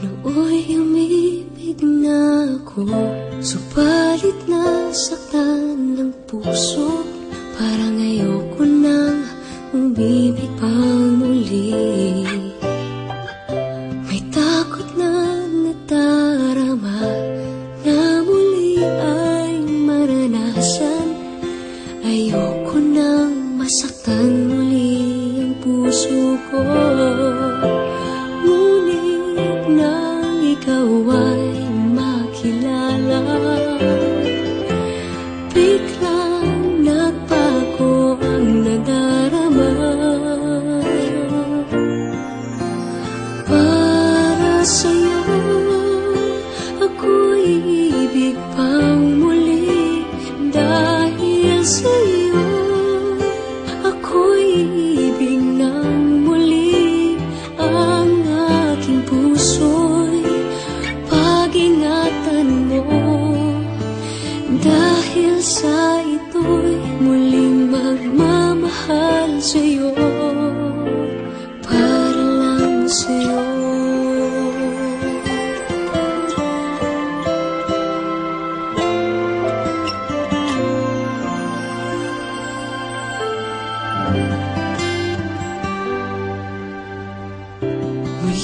Ako'y umibig na ako. Subalit nasaktan ng puso. Parang ayoko nang umibig pang muli. May takot na nadarama Na muli ay maranasan. Ayoko nang masaktan muli ang puso ko makilala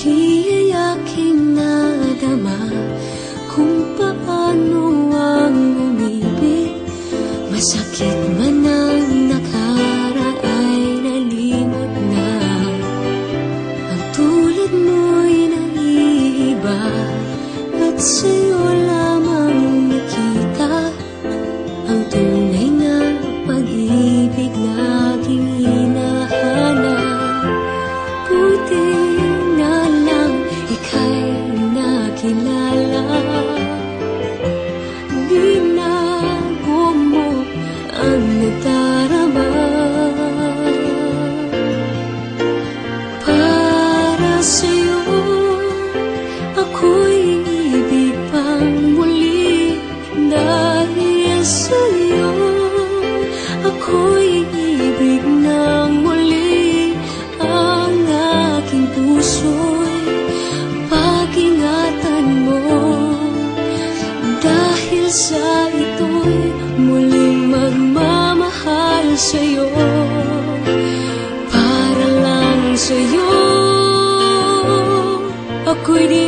Muli ay aking nadama Kung paano ang umibig Masakit man ang nakaray nalimot na. Ang tulad mo'y naiiba At sa'yo lamang nakita Ang tunay na pag-ibig laging sa'yo. Ako'y ibig muli Ang aking puso'y pag-ingatan mo. Dahil sa ito'y muling magmamahal sa'yo Para lang sa'yo. Ako'y